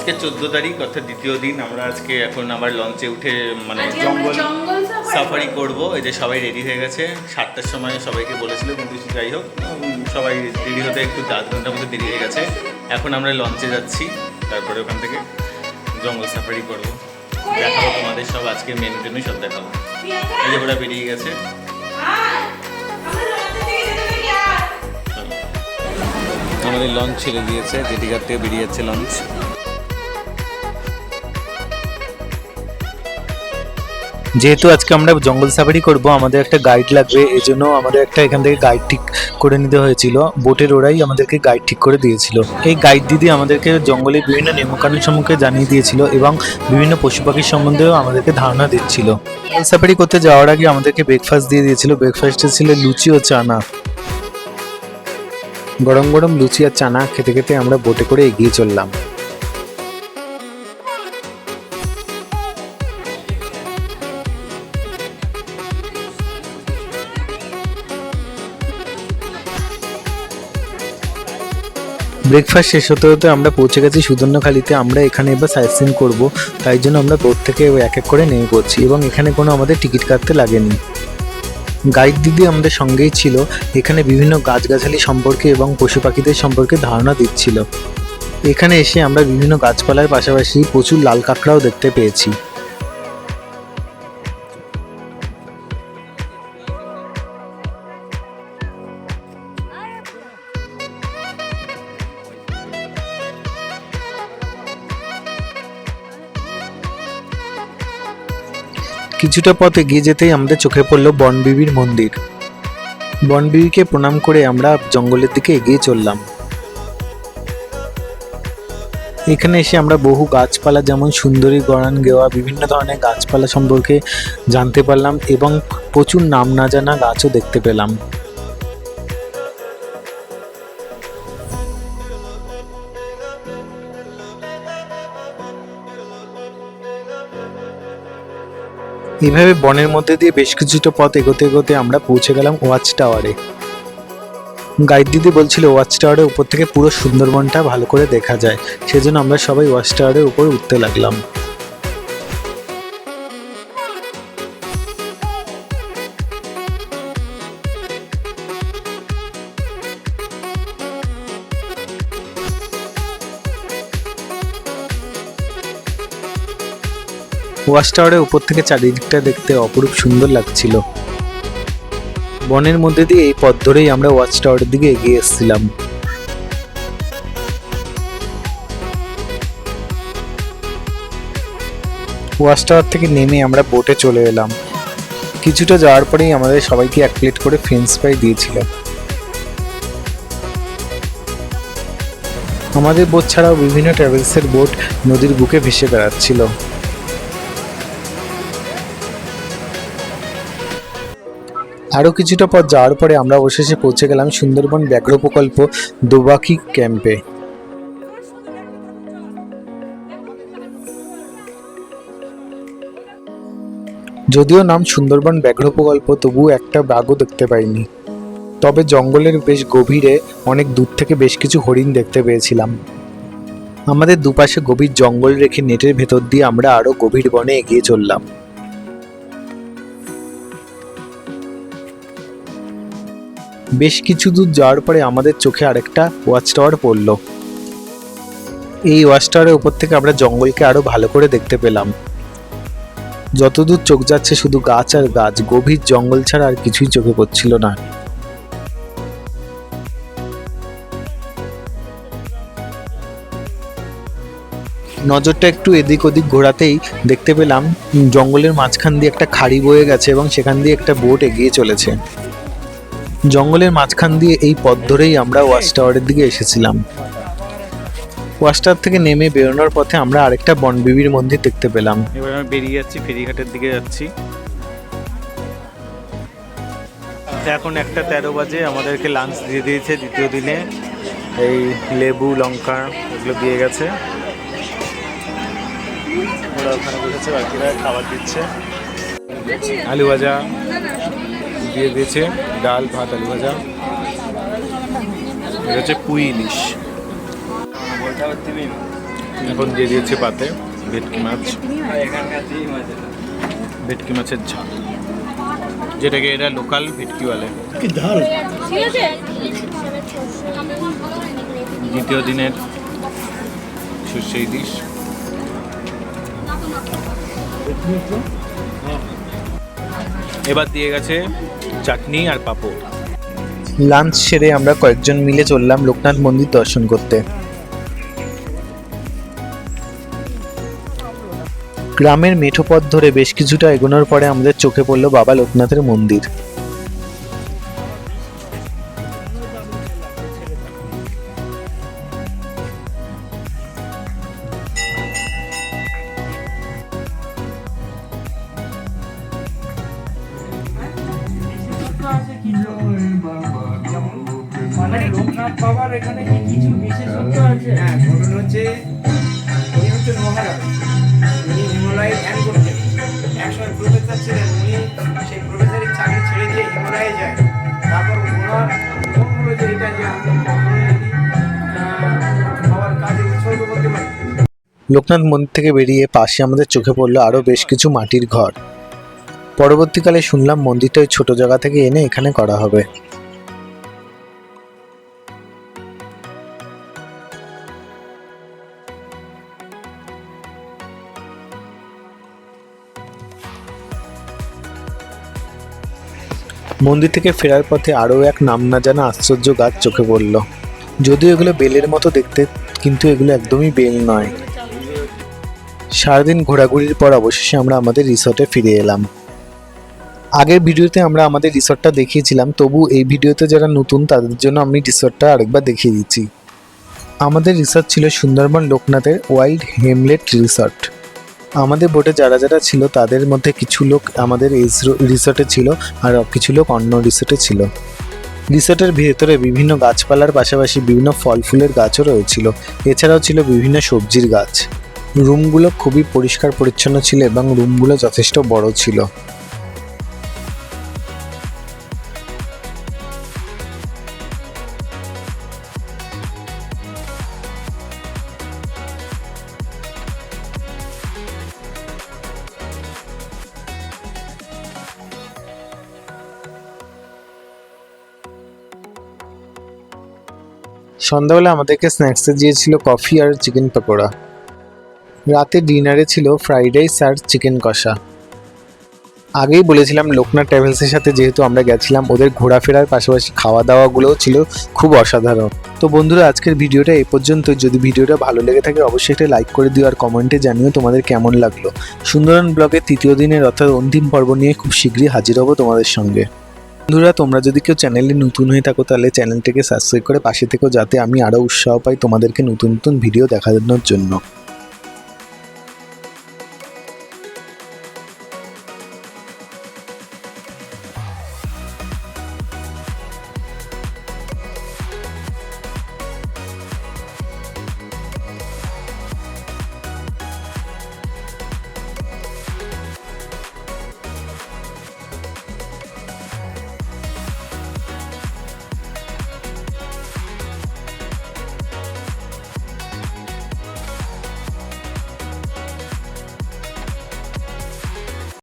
আজকে চোদ্দ তারিখ অর্থাৎ দ্বিতীয় দিন আমরা আজকে এখন আবার লঞ্চে উঠে মানে জঙ্গল সাফারি করব। এই যে সবাই রেডি হয়ে গেছে সাতটার সময় সবাইকে বলেছিল কিন্তু যাই হোক সবাই রেডি হতে একটু আধ ঘণ্টার মধ্যে দেরি হয়ে গেছে। এখন আমরা লঞ্চে যাচ্ছি তারপরে ওখান থেকে জঙ্গল সাফারি করব। দেখাবো তোমাদের সব আজকে মেনু টেনু সব দেখাবো। এই যে ওরা বেরিয়ে গেছে। আমাদের লঞ্চ ছেড়ে দিয়েছে জেটিঘাট থেকে বেরিয়ে যাচ্ছে লঞ্চ যেহেতু আজকে আমরা জঙ্গল সাফারি করব, আমাদের একটা গাইড লাগবে এই জন্য আমাদের একটা এখান থেকে গাইড ঠিক করে নিতে হয়েছিল। বোটের ওরাই আমাদেরকে গাইড ঠিক করে দিয়েছিল। এই গাইড দিদি আমাদেরকে জঙ্গলের বিভিন্ন নিয়মকানুন সম্পর্কে জানিয়ে দিয়েছিল এবং বিভিন্ন পশু পাখির সম্বন্ধেও আমাদেরকে ধারণা দিচ্ছিল। জঙ্গল সাফারি করতে যাওয়ার আগে আমাদেরকে ব্রেকফাস্ট দিয়ে দিয়েছিল। ব্রেকফাস্টে ছিল লুচি ও চানা। গরম গরম লুচি আর চানা খেতে খেতে আমরা বোটে করে এগিয়ে চললাম। ব্রেকফাস্ট শেষ হতে হতে আমরা পৌঁছে গেছি সুদর্ণখালিতে। আমরা এখানে এবার সাইট সিন করব। তাই জন্য আমরা থেকে এক এক করে নেমে পড়ছি এবং এখানে কোনো আমাদের টিকিট কাটতে লাগেনি। গাইড দিদি আমাদের সঙ্গেই ছিল। এখানে বিভিন্ন গাছগাছালি সম্পর্কে এবং পশু পাখিদের সম্পর্কে ধারণা দিচ্ছিল। এখানে এসে আমরা বিভিন্ন গাছপালার পাশাপাশি প্রচুর লাল কাঁকড়াও দেখতে পেয়েছি। কিছুটা পথ এগিয়ে যেতেই আমাদের চোখে পড়ল বনবিবির মন্দির। বনবিবিকে প্রণাম করে আমরা জঙ্গলের দিকে এগিয়ে চললাম। এখানে এসে আমরা বহু গাছপালা যেমন সুন্দরী গড়ান গেওয়া, বিভিন্ন ধরনের গাছপালা সম্পর্কে জানতে পারলাম এবং প্রচুর নাম না জানা গাছও দেখতে পেলাম। এভাবে বনের মধ্যে দিয়ে বেশ কিছুটা পথ এগোতে এগোতে আমরা পৌঁছে গেলাম ওয়াচ টাওয়ারে। গাইড দিদি বলছিল ওয়াচ টাওয়ারের উপর থেকে পুরো সুন্দরবনটা ভালো করে দেখা যায়, সেজন্য আমরা সবাই ওয়াচ টাওয়ারের উপর উঠতে লাগলাম। ওয়াচ টাওয়ারের উপর থেকে চারিদিকটা দেখতে অপরূপ সুন্দর লাগছিল। বনের মধ্যে দিয়ে এই পথ ধরেই আমরা ওয়াচ টাওয়ারের দিকে এগিয়ে এসেছিলাম। ওয়াচ টাওয়ার থেকে নেমে আমরা বোটে চলে এলাম। কিছুটা যাওয়ার পরেই আমাদের সবাইকে এক প্লেট করে ফ্রেঞ্চ ফ্রাই দিয়েছিল। আমাদের বোট ছাড়াও বিভিন্ন ট্রাভেলসের বোট নদীর বুকে ভেসে বেড়াচ্ছিল। আরও কিছুটা পথ যাওয়ার পরে আমরা অবশেষে পৌঁছে গেলাম সুন্দরবন ব্যাঘ্র প্রকল্প দোবাকি ক্যাম্পে। যদিও নাম সুন্দরবন ব্যাঘ্র প্রকল্প তবুও একটা বাঘও দেখতে পাইনি। তবে জঙ্গলের বেশ গভীরে অনেক দূর থেকে বেশ কিছু হরিণ দেখতে পেয়েছিলাম। আমাদের দুপাশে গভীর জঙ্গল রেখে নেটের ভেতর দিয়ে আমরা আরও গভীর বনে এগিয়ে চললাম। বেশ কিছু দূর যাওয়ার পরে আমাদের চোখে আরেকটা ওয়াচ টাওয়ার পড়ল। এই ওয়াচ টাওয়ারের উপর থেকে আমরা জঙ্গলকে আরও ভালো করে দেখতে পেলাম। যতদূর চোখ যাচ্ছে শুধু গাছ আর গাছ, গভীর জঙ্গল ছাড়া আর কিছুই চোখে পড়ছিল না। নজরটা একটু এদিক ওদিক ঘোরাতেই দেখতে পেলাম জঙ্গলের মাঝখান দিয়ে একটা খাড়ি বয়ে গেছে এবং সেখান দিয়ে একটা বোট এগিয়ে চলেছে। জঙ্গলের মাঝখান দিয়ে এই পথ ধরেই আমরা ওয়াচ টাওয়ারের দিকে এসেছিলাম। ওয়াচ টাওয়ার থেকে নেমে বেরোনোর পথে আমরা আরেকটা বনবিবির মন্দির দেখতে পেলাম। এবার আমি বেরিয়ে যাচ্ছি, ফেরিঘাটের দিকে যাচ্ছি। এখন একটা তেরো বাজে, আমাদেরকে লাঞ্চ দিয়ে দিয়েছে দ্বিতীয় দিনে। এই লেবু, লঙ্কা, এগুলো দিয়ে গেছে। ওরা ওখানে বসেছে, বাকিরা খাবার দিচ্ছে। আলু ভাজা। দিয়ে দিয়েছে ডাল ভাত আলু ভাজা। এটা হচ্ছে পুঁই ইলিশ। এখন দিয়ে দিয়েছে পাতে ভেটকি মাছ। ভেটকি মাছের ঝাল। যেটাকে এটা লোকাল ভেটকি বলে। দ্বিতীয় দিনের সেই ডিশ এবার দিয়ে গেছে চাটনি আর পাঁপড়। লাঞ্চ সেরে আমরা কয়েকজন মিলে চললাম লোকনাথ মন্দির দর্শন করতে। গ্রামের মেঠো পথ ধরে বেশ কিছুটা এগোনোর পরে আমাদের চোখে পড়ল বাবা লোকনাথের মন্দির। লোকনাথ বাবার এখানে কি কিছু বিশেষত্ব আছে? হ্যাঁ ঘটনা হচ্ছে উনি হচ্ছেন মহারাজ। উনি হিমালয়ে ধ্যান করতেন একসময় প্রফেসর ছিলেন উনি সেই প্রফেসরের চাকরি ছেড়ে দিয়ে হিমালয়ে যায়। তারপর ওনার মন হলো যে এটা যে আমি কখনো যদি আহ, বাবার কাজে উৎসর্গ করতে পারি। লোকনাথ মন্দির থেকে বেরিয়ে পাশে আমাদের চোখে পড়ল আরও বেশ কিছু মাটির ঘর। পরবর্তীকালে শুনলাম মন্দিরটা ওই ছোট জায়গা থেকে এনে এখানে করা হবে। মন্দির থেকে ফেরার পথে আরও এক নাম না জানা আশ্চর্য গাছ চোখে পড়ল। যদিও এগুলো বেলের মতো দেখতে, কিন্তু এগুলো একদমই বেল নয়। সারাদিন ঘোরাঘুরির পর অবশেষে আমরা আমাদের রিসর্টে ফিরে এলাম। আগের ভিডিওতে আমরা আমাদের রিসর্টটা দেখিয়েছিলাম, তবু এই ভিডিওতে যারা নতুন, তাদের জন্য আমি রিসর্টটা আরেকবার দেখিয়ে দিচ্ছি। আমাদের রিসর্ট ছিল সুন্দরবন লোকনাথের ওয়াইল্ড হেমলেট রিসর্ট। আমাদের বোটে যারা যারা ছিল, তাদের মধ্যে কিছু লোক আমাদের রিসোর্টে ছিল আর কিছু লোক অন্য রিসোর্টে ছিল। রিসোর্টের ভেতরে বিভিন্ন গাছপালার পাশাপাশি বিভিন্ন ফল ফুলের গাছও রয়েছিল। এছাড়াও ছিল বিভিন্ন সবজির গাছ। রুমগুলো খুবই পরিষ্কার পরিচ্ছন্ন ছিল এবং রুমগুলো যথেষ্ট বড় ছিল। সন্ধ্যাবেলা আমাদেরকে স্ন্যাক্সে দিয়েছিল কফি আর চিকেন পকোড়া। রাতে ডিনারে ছিল ফ্রাইড রাইস আর চিকেন কষা। আগেই বলেছিলাম লোকনাথ ট্রাভেলসের সাথে যেহেতু আমরা গেছিলাম, ওদের ঘোরাফেরার পাশাপাশি খাওয়া দাওয়াগুলোও ছিল খুব অসাধারণ। তো বন্ধুরা, আজকের ভিডিওটা এ পর্যন্ত। যদি ভিডিওটা ভালো লেগে থাকে, অবশ্যই একটা লাইক করে দিও আর কমেন্টে জানিও তোমাদের কেমন লাগল। সুন্দরন ব্লগের তৃতীয় দিনের অর্থাৎ অন্তিম পর্ব নিয়ে খুব শীঘ্রই হাজির হব তোমাদের সঙ্গে। বন্ধুরা, তোমরা যদি কেউ চ্যানেলে নতুন হয়ে থাকো, তাহলে চ্যানেলটিকে সাবস্ক্রাইব করে পাশে থেকো, যাতে আমি আরও উৎসাহ পাই তোমাদেরকে নতুন নতুন ভিডিও দেখানোর জন্য।